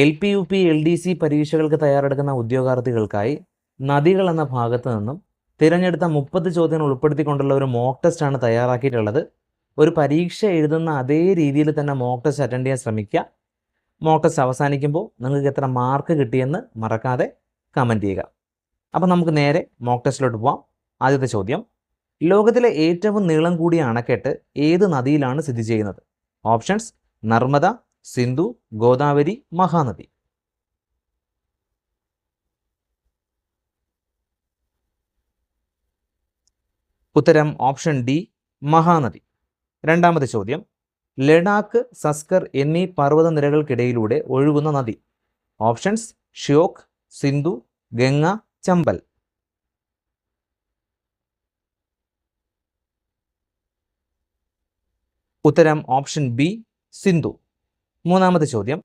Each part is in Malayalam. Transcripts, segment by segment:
L P U P L D C പരീക്ഷകൾക്ക് തയ്യാറെടുക്കുന്ന ഉദ്യോഗാർത്ഥികൾക്കായി നദികൾ എന്ന ഭാഗത്തു നിന്നും തിരഞ്ഞെടുത്ത മുപ്പത് ചോദ്യങ്ങൾ ഉൾപ്പെടുത്തിക്കൊണ്ടുള്ള ഒരു മോക്ക് ടെസ്റ്റ് ആണ് തയ്യാറാക്കിയിട്ടുള്ളത്. ഒരു പരീക്ഷ എഴുതുന്ന അതേ രീതിയിൽ തന്നെ മോക്ക് ടെസ്റ്റ് അറ്റൻഡ് ചെയ്യാൻ ശ്രമിക്കുക. മോക്ക് ടെസ്റ്റ് അവസാനിക്കുമ്പോൾ നിങ്ങൾക്ക് എത്ര മാർക്ക് കിട്ടിയെന്ന് മറക്കാതെ കമന്റ് ചെയ്യുക. അപ്പോൾ നമുക്ക് നേരെ മോക്ക് ടെസ്റ്റിലോട്ട് പോവാം. ആദ്യത്തെ ചോദ്യം. ലോകത്തിലെ ഏറ്റവും നീളം കൂടിയ അണക്കെട്ട് ഏത് നദിയിലാണ് സ്ഥിതി ചെയ്യുന്നത്? ഓപ്ഷൻസ് നർമ്മദ സിന്ധു ഗോദാവരി മഹാനദി. ഉത്തരം ഓപ്ഷൻ ഡി മഹാനദി. രണ്ടാമത്തെ ചോദ്യം. ലഡാക്ക് സസ്കർ എന്നീ പർവതനിരകൾക്കിടയിലൂടെ ഒഴുകുന്ന നദി. ഓപ്ഷൻസ് ഷ്യോക്ക് സിന്ധു ഗംഗ ചമ്പൽ. ഉത്തരം ഓപ്ഷൻ ബി സിന്ധു. മൂന്നാമത്തെ ചോദ്യം.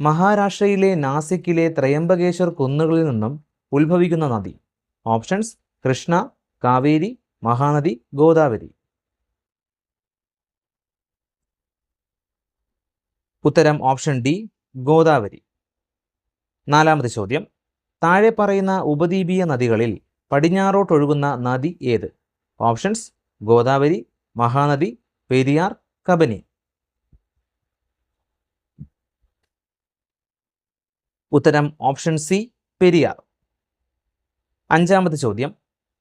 മഹാരാഷ്ട്രയിലെ നാസിക്കിലെ ത്രയംബകേശ്വർ കുന്നുകളിൽ നിന്നും ഉത്ഭവിക്കുന്ന നദി. ഓപ്ഷൻസ് കൃഷ്ണ കാവേരി മഹാനദി ഗോദാവരി. ഉത്തരം ഓപ്ഷൻ ഡി ഗോദാവരി. നാലാമത്തെ ചോദ്യം. താഴെ പറയുന്ന ഉപദ്വീപീയ നദികളിൽ പടിഞ്ഞാറോട്ടൊഴുകുന്ന നദി ഏത്? ഓപ്ഷൻസ് ഗോദാവരി മഹാനദി പെരിയാർ കബനി. ഉത്തരം ഓപ്ഷൻ സി പെരിയാർ. അഞ്ചാമത്തെ ചോദ്യം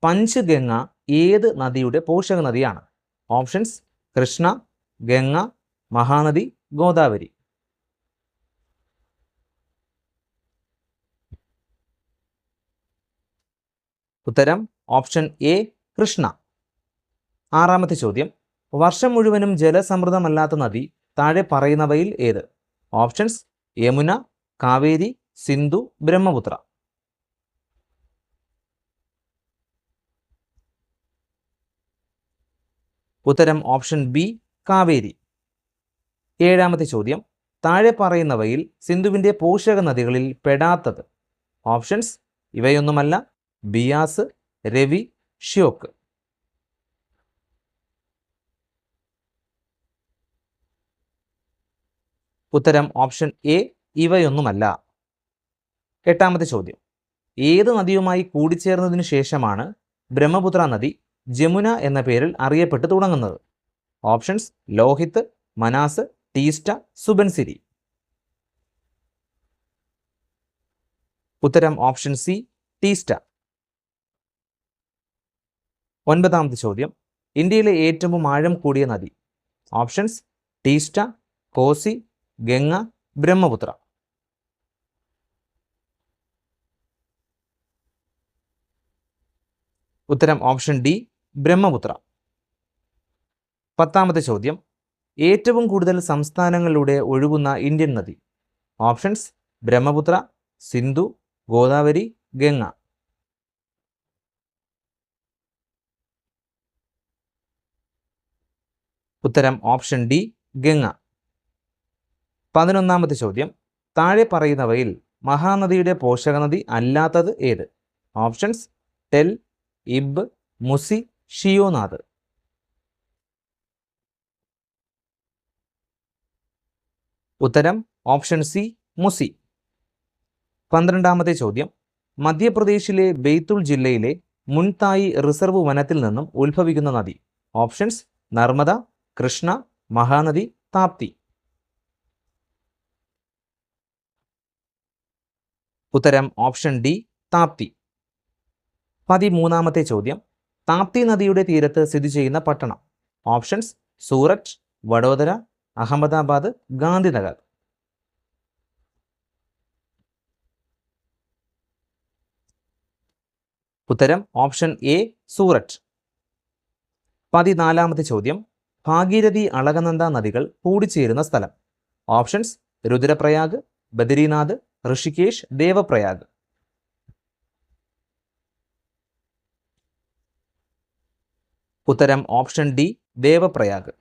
പഞ്ച്ഗംഗ ഏത് നദിയുടെ പോഷക നദിയാണ്? ഓപ്ഷൻസ് കൃഷ്ണ ഗംഗ മഹാനദി ഗോദാവരി. ഉത്തരം ഓപ്ഷൻ എ കൃഷ്ണ. ആറാമത്തെ ചോദ്യം വർഷം മുഴുവനും ജലസമൃദ്ധമല്ലാത്ത നദി താഴെ പറയുന്നവയിൽ ഏത്? ഓപ്ഷൻസ് യമുന കാവേരി സിന്ധു ബ്രഹ്മപുത്ര. ഉത്തരം ഓപ്ഷൻ ബി കാവേരി. ഏഴാമത്തെ ചോദ്യം താഴെ പറയുന്നവയിൽ സിന്ധുവിന്റെ പോഷക നദികളിൽ പെടാത്തത്. ഓപ്ഷൻസ് ഇവയൊന്നുമല്ല ബിയാസ് രവി ഷ്യോക്ക് ഉത്തരം ഓപ്ഷൻ എ ഇവയൊന്നുമല്ല. എട്ടാമത്തെ ചോദ്യം. ഏത് നദിയുമായി കൂടിച്ചേർന്നതിനു ശേഷമാണ് ബ്രഹ്മപുത്ര നദി ജമുന എന്ന പേരിൽ അറിയപ്പെട്ടു തുടങ്ങുന്നത്? ഓപ്ഷൻസ് ലോഹിത് മനാസ് ടീസ്റ്റ സുബൻസിരി ഉത്തരം ഓപ്ഷൻ സി ടീസ്റ്റ. ഒൻപതാമത്തെ ചോദ്യം. ഇന്ത്യയിലെ ഏറ്റവും ആഴം കൂടിയ നദി. ഓപ്ഷൻസ് ടീസ്റ്റ കോസി ഗംഗ ബ്രഹ്മപുത്ര. ഉത്തരം ഓപ്ഷൻ ഡി ബ്രഹ്മപുത്ര. പത്താമത്തെ ചോദ്യം. ഏറ്റവും കൂടുതൽ സംസ്ഥാനങ്ങളിലൂടെ ഒഴുകുന്ന ഇന്ത്യൻ നദി. ഓപ്ഷൻസ് ബ്രഹ്മപുത്ര സിന്ധു ഗോദാവരി ഗംഗ. ഉത്തരം ഓപ്ഷൻ ഡി ഗംഗ. പതിനൊന്നാമത്തെ ചോദ്യം. താഴെ പറയുന്നവയിൽ മഹാനദിയുടെ പോഷകനദി അല്ലാത്തത് ഏത്? ഓപ്ഷൻസ് ടെൽ ഇബ് മുസി ഷിയോനാഥ് ഉത്തരം ഓപ്ഷൻ സി മുസി. പന്ത്രണ്ടാമത്തെ ചോദ്യം. മധ്യപ്രദേശിലെ ബെയ്ത്തുൾ ജില്ലയിലെ മുൻതായി റിസർവ് വനത്തിൽ നിന്നും ഉത്ഭവിക്കുന്ന നദി. ഓപ്ഷൻസ് നർമ്മദ കൃഷ്ണ മഹാനദി താപ്തി. ഉത്തരം ഓപ്ഷൻ ഡി താപ്തി. പതിമൂന്നാമത്തെ ചോദ്യം. താപ്തി നദിയുടെ തീരത്ത് സ്ഥിതി ചെയ്യുന്ന പട്ടണം. ഓപ്ഷൻസ് സൂററ്റ് വഡോദര അഹമ്മദാബാദ് ഗാന്ധിനഗർ. ഉത്തരം ഓപ്ഷൻ എ സൂററ്റ്. പതിനാലാമത്തെ ചോദ്യം. ഭാഗീരഥി അളകനന്ദ നദികൾ കൂടിച്ചേരുന്ന സ്ഥലം. ഓപ്ഷൻസ് രുദ്രപ്രയാഗ് ബദരീനാഥ് ഋഷികേഷ് ദേവപ്രയാഗ്. ഉത്തരം ഓപ്ഷൻ ഡി ദേവപ്രയാഗ്.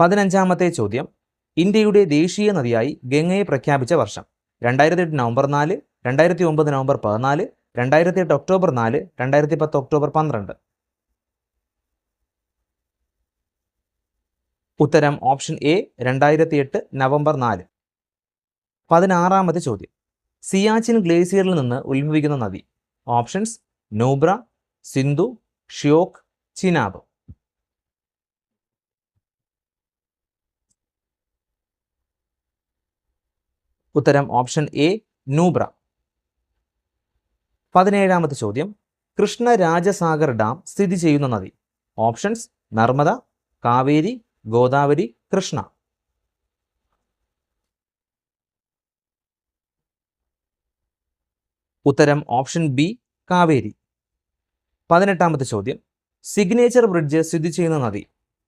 പതിനഞ്ചാമത്തെ ചോദ്യം. ഇന്ത്യയുടെ ദേശീയ നദിയായി ഗംഗയെ പ്രഖ്യാപിച്ച വർഷം. രണ്ടായിരത്തി എട്ട് നവംബർ നാല് രണ്ടായിരത്തി ഒമ്പത് നവംബർ പതിനാല് രണ്ടായിരത്തി എട്ട് ഒക്ടോബർ നാല് രണ്ടായിരത്തി പത്ത് ഒക്ടോബർ പന്ത്രണ്ട്. ഉത്തരം ഓപ്ഷൻ എ രണ്ടായിരത്തി എട്ട് നവംബർ നാല്. പതിനാറാമത്തെ ചോദ്യം. സിയാച്ചിൻ ഗ്ലേസിയറിൽ നിന്ന് ഉത്ഭവിക്കുന്ന നദി. ഓപ്ഷൻസ് നൂബ്ര സിന്ധു ഷ്യോക്ക് ചിനാബ്. ഉത്തരം ഓപ്ഷൻ എ നൂബ്ര. പതിനേഴാമത്തെ ചോദ്യം. കൃഷ്ണരാജസാഗർ ഡാം സ്ഥിതി ചെയ്യുന്ന നദി. ഓപ്ഷൻസ് നർമ്മദ കാവേരി ഗോദാവരി കൃഷ്ണ. ഉത്തരം ഓപ്ഷൻ ബി കാവേരി. പതിനെട്ടാമത്തെ ചോദ്യം. സിഗ്നേച്ചർ ബ്രിഡ്ജ് സ്ഥിതി ചെയ്യുന്ന നദി.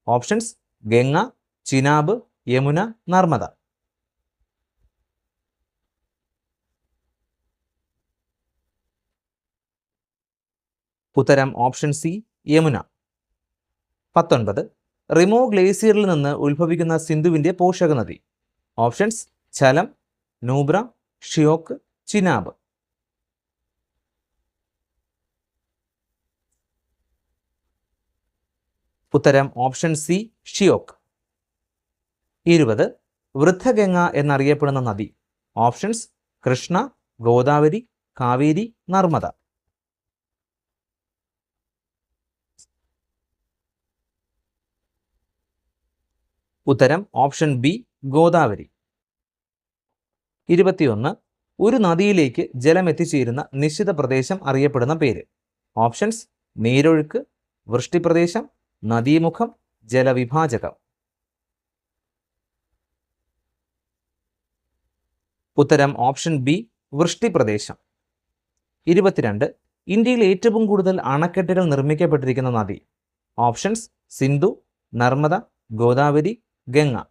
ഓപ്ഷൻസ് ഗംഗ ചിനാബ് യമുന നർമ്മദ. ഉത്തരം ഓപ്ഷൻ സി യമുന. പത്തൊൻപത് റിമോ ഗ്ലേസിയറിൽ നിന്ന് ഉത്ഭവിക്കുന്ന സിന്ധുവിന്റെ പോഷകനദി. ഓപ്ഷൻസ് ചലം നൂബ്ര ഷിയോക്ക് ചിനാബ്. ഉത്തരം ഓപ്ഷൻ സി ഷിയോക്ക് ഇരുപത് വൃദ്ധഗംഗ എന്നറിയപ്പെടുന്ന നദി. ഓപ്ഷൻസ് കൃഷ്ണ ഗോദാവരി കാവേരി നർമ്മദ. ഉത്തരം ഓപ്ഷൻ ബി ഗോദാവരി. ഇരുപത്തിയൊന്ന് ഒരു നദിയിലേക്ക് ജലം എത്തിച്ചേരുന്ന നിശ്ചിത പ്രദേശം അറിയപ്പെടുന്ന പേര്. ഓപ്ഷൻസ് നീരൊഴുക്ക് വൃഷ്ടിപ്രദേശം നദീമുഖം ജലവിഭാജകം. ഉത്തരം ഓപ്ഷൻ ബി വൃഷ്ടിപ്രദേശം. ഇരുപത്തിരണ്ട് ഇന്ത്യയിൽ ഏറ്റവും കൂടുതൽ അണക്കെട്ടുകൾ നിർമ്മിക്കപ്പെട്ടിരിക്കുന്ന നദി. ഓപ്ഷൻസ് സിന്ധു നർമ്മദ ഗോദാവരി ഗംഗ.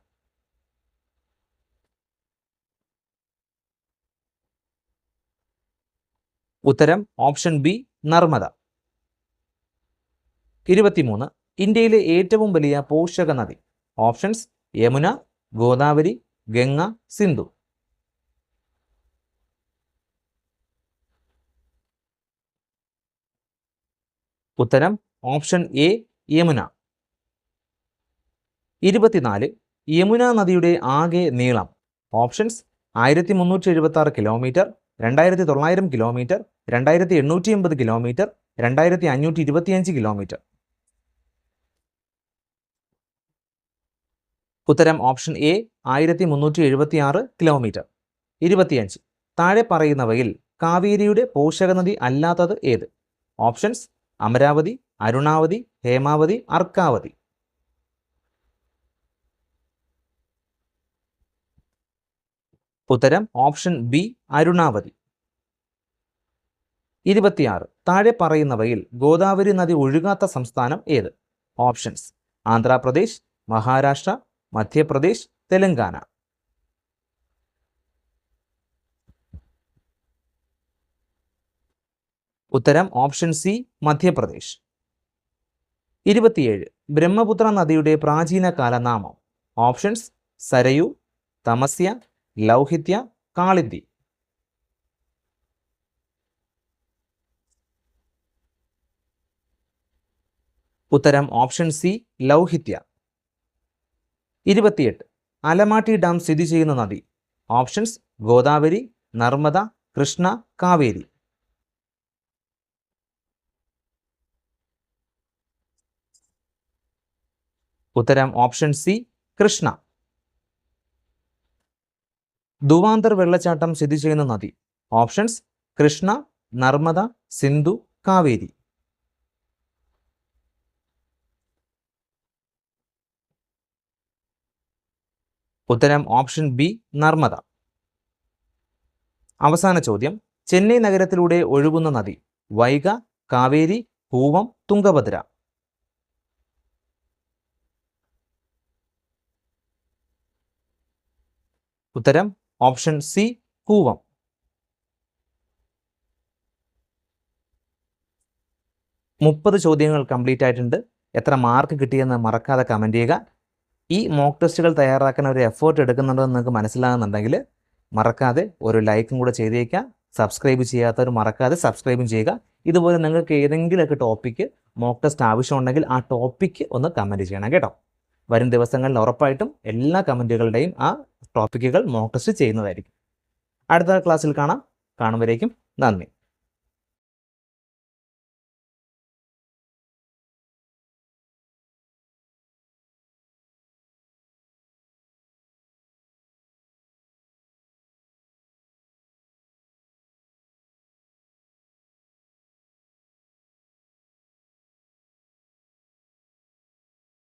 ഉത്തരം ഓപ്ഷൻ ബി നർമ്മദ. ഇരുപത്തിമൂന്ന് ഇന്ത്യയിലെ ഏറ്റവും വലിയ പോഷക നദി. ഓപ്ഷൻസ് യമുന ഗോദാവരി ഗംഗ സിന്ധു. ഉത്തരം ഓപ്ഷൻ എ യമുന. ഇരുപത്തിനാല് യമുന നദിയുടെ ആകെ നീളം. ഓപ്ഷൻസ് ആയിരത്തി മുന്നൂറ്റി എഴുപത്തി ആറ് കിലോമീറ്റർ രണ്ടായിരത്തി തൊള്ളായിരം കിലോമീറ്റർ രണ്ടായിരത്തി എണ്ണൂറ്റി എൺപത് കിലോമീറ്റർ രണ്ടായിരത്തി അഞ്ഞൂറ്റി ഇരുപത്തിയഞ്ച് കിലോമീറ്റർ. ഉത്തരം ഓപ്ഷൻ എ ആയിരത്തി മുന്നൂറ്റി എഴുപത്തി ആറ് കിലോമീറ്റർ. ഇരുപത്തിയഞ്ച്. താഴെ പറയുന്നവയിൽ കാവേരിയുടെ പോഷകനദി അല്ലാത്തത് ഏത്? ഓപ്ഷൻസ് അമരാവതി അരുണാവതി ഹേമാവതി അർക്കാവതി. ഉത്തരം ഓപ്ഷൻ ബി അരുണാവതി. ഇരുപത്തിയാറ്. താഴെ പറയുന്നവയിൽ ഗോദാവരി നദി ഒഴുകാത്ത സംസ്ഥാനം ഏത്? ഓപ്ഷൻസ് ആന്ധ്രാപ്രദേശ് മഹാരാഷ്ട്ര മധ്യപ്രദേശ് തെലങ്കാന. ഉത്തരം ഓപ്ഷൻ സി മധ്യപ്രദേശ്. ഇരുപത്തിയേഴ് ബ്രഹ്മപുത്ര നദിയുടെ പ്രാചീന കാലനാമം. ഓപ്ഷൻസ് സരയു തമസ്യ ലൗഹിത്യ കാളിന്തി. ഉത്തരം ഓപ്ഷൻ സി ലൗഹിത്യ. ഇരുപത്തിയെട്ട്. അലമാട്ടി ഡാം സ്ഥിതി ചെയ്യുന്ന നദി. ഓപ്ഷൻസ് ഗോദാവരി നർമ്മദ കൃഷ്ണ കാവേരി. ഉത്തരം ഓപ്ഷൻ സി കൃഷ്ണ. ദുവാന്തർ വെള്ളച്ചാട്ടം സ്ഥിതി ചെയ്യുന്ന നദി. ഓപ്ഷൻസ് കൃഷ്ണ നർമ്മദ സിന്ധു കാവേരി. ഉത്തരം ഓപ്ഷൻ ബി നർമ്മദ. അവസാന ചോദ്യം. ചെന്നൈ നഗരത്തിലൂടെ ഒഴുകുന്ന നദി വൈഗ കാവേരി പൂവം തുംഗഭദ്ര. ഉത്തരം ഓപ്ഷൻ സി പൂവം. മുപ്പത് ചോദ്യങ്ങൾ കംപ്ലീറ്റ് ആയിട്ടുണ്ട്. എത്ര മാർക്ക് കിട്ടിയെന്ന് മറക്കാതെ കമന്റ് ചെയ്യുക. ഈ മോക്ക് ടെസ്റ്റുകൾ തയ്യാറാക്കാൻ ഒരു എഫേർട്ട് എടുക്കുന്നുണ്ടെന്ന് നിങ്ങൾക്ക് മനസ്സിലാകുന്നുണ്ടെങ്കിൽ മറക്കാതെ ഒരു ലൈക്കും കൂടെ ചെയ്തേക്കുക. സബ്സ്ക്രൈബ് ചെയ്യാത്തവർ മറക്കാതെ സബ്സ്ക്രൈബും ചെയ്യുക. ഇതുപോലെ നിങ്ങൾക്ക് ഏതെങ്കിലുമൊക്കെ ടോപ്പിക്ക് മോക്ക് ടെസ്റ്റ് ആവശ്യമുണ്ടെങ്കിൽ ആ ടോപ്പിക്ക് ഒന്ന് കമന്റ് ചെയ്യണം കേട്ടോ. വരും ദിവസങ്ങളിൽ ഉറപ്പായിട്ടും എല്ലാ കമന്റുകളുടെയും ആ ടോപ്പിക്കുകൾ മോക്ക് ടെസ്റ്റ് ചെയ്യുന്നതായിരിക്കും. അടുത്ത ക്ലാസ്സിൽ കാണാം. കാണുമ്പോഴേക്കും നന്ദി.